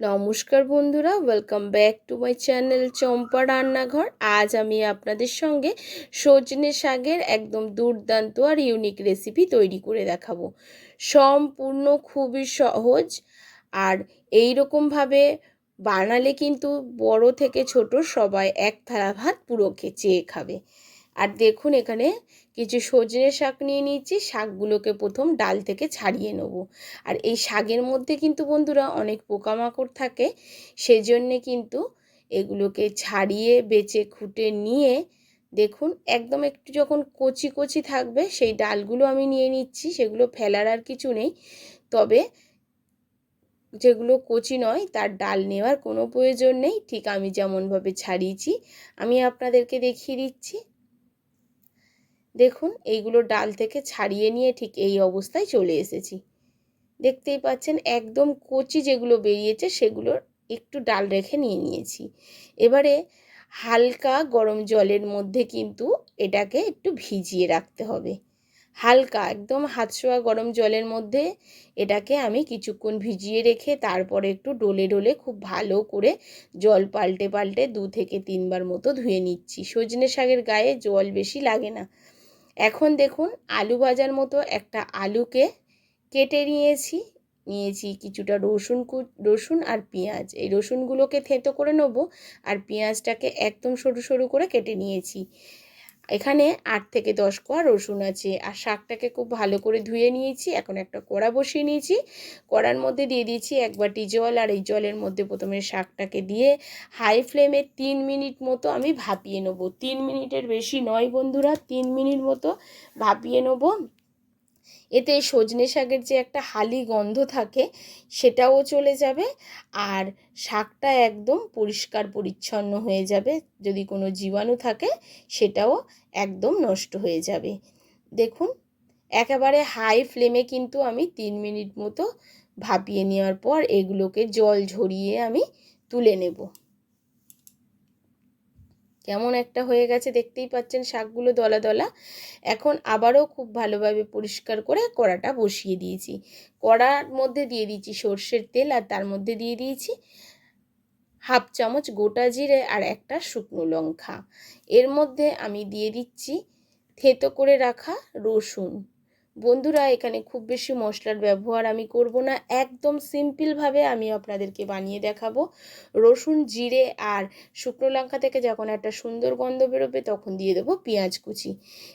নমস্কার বন্ধুরা welcome back to my channel Champa রান্নাঘর। আজ আমি আপনাদের সঙ্গে সজনে শাকের একদম দুর্দান্ত আর ইউনিক রেসিপি তৈরি করে দেখাবো। সম্পূর্ণ খুবই সহজ আর এই রকমভাবে বানালে কিন্তু বড় থেকে ছোট সবাই এক থালা ভাত পুরো চেয়ে খাবে। আর দেখুন এখানে কিছু সজনে শাক নিয়ে নিয়েছি, শাকগুলোকে প্রথম ডাল থেকে ছাড়িয়ে নেব। আর এই শাকের মধ্যে কিন্তু বন্ধুরা অনেক পোকামাকড় থাকে, সেজন্যে কিন্তু এগুলোকে ছাড়িয়ে, বেচে, খুঁটে নিয়ে দেখুন একদম একটু যখন কচি কচি থাকবে, সেই ডালগুলো আমি নিয়ে নিচ্ছি, সেগুলো ফেলার আর কিছু নেই। তবে যেগুলো কচি নয়, তার ডাল নেওয়ার কোনো প্রয়োজন নেই। ঠিক আমি যেমনভাবে ছাড়িয়েছি, আমি আপনাদেরকে দেখিয়ে দিচ্ছি। দেখুন, এইগুলো ডাল থেকে ছাড়িয়ে নিয়ে ঠিক এই অবস্থায় চলে এসেছি। দেখতেই পাচ্ছেন, একদম কচি যেগুলো বেরিয়েছে সেগুলোর একটু ডাল রেখে নিয়ে নিয়েছি। এবারে হালকা গরম জলের মধ্যে কিন্তু এটাকে একটু ভিজিয়ে রাখতে হবে। হালকা, একদম হাতশোয়া গরম জলের মধ্যে এটাকে আমি কিছুক্ষণ ভিজিয়ে রেখে তারপরে একটু ডলে ডলে খুব ভালো করে জল পাল্টে পাল্টে দু থেকে তিনবার মতো ধুয়ে নিচ্ছি। সজনে শাকের গায়ে জল বেশি লাগে না। এখন দেখুন আলু ভাজার মতো একটা আলুকে কেটে নিয়েছি নিয়েছি কিছুটা রসুন কু, রসুন আর পেঁয়াজ। এই রসুনগুলোকে থেঁতো করে নেব আর পেঁয়াজটাকে একদম সরু সরু করে কেটে নিয়েছি। এখানে আট থেকে দশ কোয়া রসুন আছে। আর শাকটাকে খুব ভালো করে ধুয়ে নিয়েছি। এখন একটা কড়া বসিয়ে নিয়েছি। কড়ার মধ্যে দিয়ে দিয়েছি এক বাটি জল। আর এই জলের মধ্যে প্রথমে শাকটাকে দিয়ে হাই ফ্লেমে তিন মিনিট মতো আমি ভাপিয়ে নেব। তিন মিনিটের বেশি নয় বন্ধুরা, তিন মিনিট মতো ভাপিয়ে নেব। এতে সজনে শাকের যে একটা হালি গন্ধ থাকে, সেটাও চলে যাবে। আর শাকটা একদম পরিষ্কার পরিচ্ছন্ন হয়ে যাবে। যদি কোনো জীবাণু থাকে, সেটাও একদম নষ্ট হয়ে যাবে। দেখুন, একেবারে হাই ফ্লেমে কিন্তু আমি তিন মিনিট মতো ভাপিয়ে নেওয়ার পর এগুলোকে জল ঝরিয়ে আমি তুলে নেব। কেমন একটা হয়ে গেছে দেখতেই পাচ্ছেন শাকগুলো দলা দলা। এখন আবারও খুব ভালোভাবে পরিষ্কার করে কড়াটা বসিয়ে দিয়েছি। কড়ার মধ্যে দিয়ে দিয়েছি সর্ষের তেল আর তার মধ্যে দিয়ে দিয়েছি হাফ চামচ গোটা জিরে আর একটা শুকনো লঙ্কা। এর মধ্যে আমি দিয়ে দিচ্ছি থেতো করে রাখা রসুন। বন্ধুরা, এখানে খুব বেশি মশলার ব্যবহার আমি করব না। একদম সিম্পলভাবে আমি আপনাদেরকে বানিয়ে দেখাবো। রসুন, জিরে আর শুকনো লঙ্কা থেকে যখন একটা সুন্দর গন্ধ বেরোবে তখন দিয়ে দেবো পেঁয়াজ কুচি।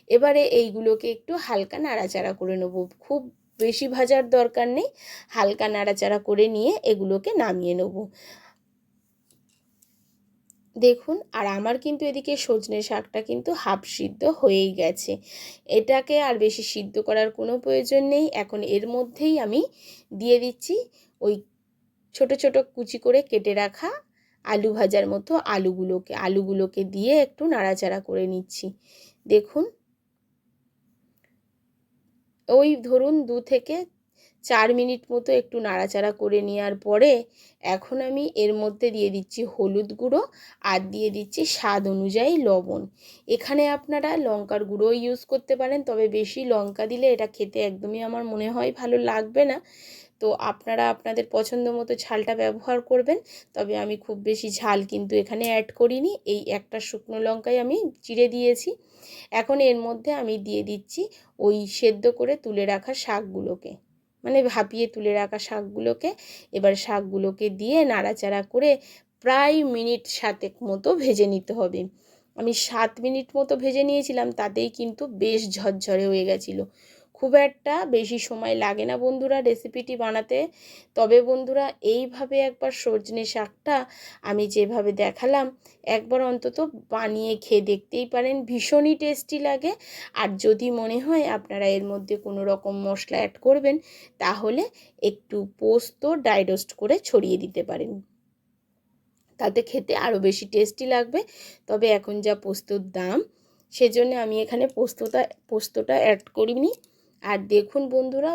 এবারে এইগুলোকে একটু হালকা নাড়াচাড়া করে নেব। খুব বেশি ভাজার দরকার নেই। হালকা নাড়াচাড়া করে নিয়ে এগুলোকে নামিয়ে নেব। দেখুন, আর আমার কিন্তু এদিকে সজনে শাকটা কিন্তু হাফ সিদ্ধ হয়েই গেছে। এটাকে আর বেশি সিদ্ধ করার কোনো প্রয়োজন নেই। এখন এর মধ্যেই আমি দিয়ে দিচ্ছি ওই ছোট ছোট কুচি করে কেটে রাখা আলু ভাজার মতো আলুগুলোকে। আলুগুলোকে দিয়ে একটু নাড়াচাড়া করে নিচ্ছি। দেখুন, ওই ধরুন দু থেকে চার মিনিট মতো একটু নাড়াচাড়া করে নেওয়ার পরে এখন আমি এর মধ্যে দিয়ে দিচ্ছি হলুদ গুঁড়ো আর দিয়ে দিচ্ছি স্বাদ অনুযায়ী লবণ। এখানে আপনারা লঙ্কার গুঁড়ো ইউজ করতে পারেন, তবে বেশি লঙ্কা দিলে এটা খেতে একদমই আমার মনে হয় ভালো লাগবে না। তো আপনারা আপনাদের পছন্দ মতো ঝালটা ব্যবহার করবেন, তবে আমি খুব বেশি ঝাল কিন্তু এখানে অ্যাড করিনি। এই একটা শুকনো লঙ্কাই আমি চিড়ে দিয়েছি। এখন এর মধ্যে আমি দিয়ে দিচ্ছি ওই সেদ্ধ করে তুলে রাখা শাকগুলোকে। মানে ভাপিয়ে তুলে রাখা শাকগুলোকে। এবার শাকগুলোকে দিয়ে নাড়াচাড়া করে প্রায় মিনিট সাতেক মতো ভেজে নিতে হবে। আমি সাত মিনিট মতো ভেজে নিয়েছিলাম, তাতেই কিন্তু বেশ ঝরঝরে হয়ে গেছিল। খুব একটা বেশি সময় লাগে না বন্ধুরা রেসিপিটি বানাতে। তবে বন্ধুরা এইভাবে একবার সজনে শাকটা আমি যেভাবে দেখালাম, একবার অন্তত বানিয়ে খেয়ে দেখতেই পারেন, ভীষণই টেস্টি লাগে। আর যদি মনে হয় আপনারা এর মধ্যে কোনো রকম মশলা অ্যাড করবেন, তাহলে একটু পোস্ত ডাইরোস্ট করে ছড়িয়ে দিতে পারেন। তাতে খেতে আরও বেশি টেস্টি লাগবে। তবে এখন যা পোস্তর দাম, সেজন্য আমি এখানে পোস্তটা পোস্তটা অ্যাড করিনি। আর দেখুন বন্ধুরা,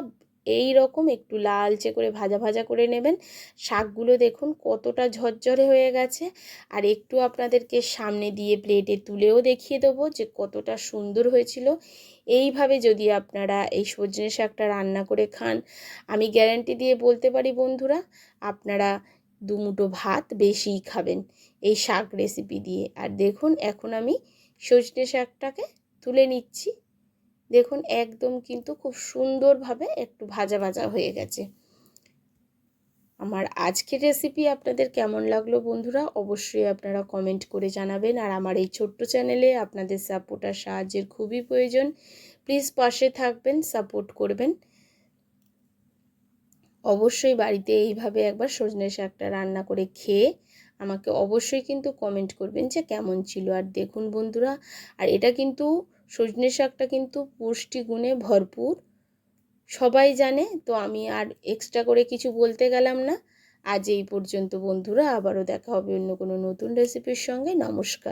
এই রকম একটু লালচে করে ভাজা ভাজা করে নেবেন। শাকগুলো দেখুন কতটা ঝরঝরে হয়ে গেছে। আর একটু আপনাদেরকে সামনে দিয়ে প্লেটে তুলেও দেখিয়ে দেবো যে কতটা সুন্দর হয়েছিল। এইভাবে যদি আপনারা এই সজনে শাকটা রান্না করে খান, আমি গ্যারান্টি দিয়ে বলতে পারি বন্ধুরা, আপনারা দুমুটো ভাত বেশিই খাবেন এই শাক রেসিপি দিয়ে। আর দেখুন এখন আমি সজনে শাকটাকে তুলে নিচ্ছি। দেখুন, একদম কিন্তু খুব সুন্দরভাবে একটু ভাজা ভাজা হয়ে গেছে। আমার আজকের রেসিপি আপনাদের কেমন লাগল বন্ধুরা? অবশ্যই আপনারা কমেন্ট করে জানাবেন। আর আমার এই ছোট্ট চ্যানেলে আপনাদের সাপোর্ট আর সাহায্যের খুবই প্রয়োজন। প্লিজ পাশে থাকবেন সাপোর্ট করবেন। অবশ্যই বাড়িতে এইভাবে একবার সজনে শাকটা রান্না করে খেয়ে আমাকে অবশ্যই কিন্তু কমেন্ট করবেন যে কেমন ছিল। আর দেখুন বন্ধুরা, আর এটা কিন্তু সজনে শাকটা কিন্তু পুষ্টি গুণে ভরপুর। সবাই জানে, তো আমি আর এক্সট্রা করে কিছু বলতে গেলাম না। আজ এই পর্যন্ত বন্ধুরা, আবারও দেখা হবে অন্য কোনো নতুন রেসিপির সঙ্গে। নমস্কার।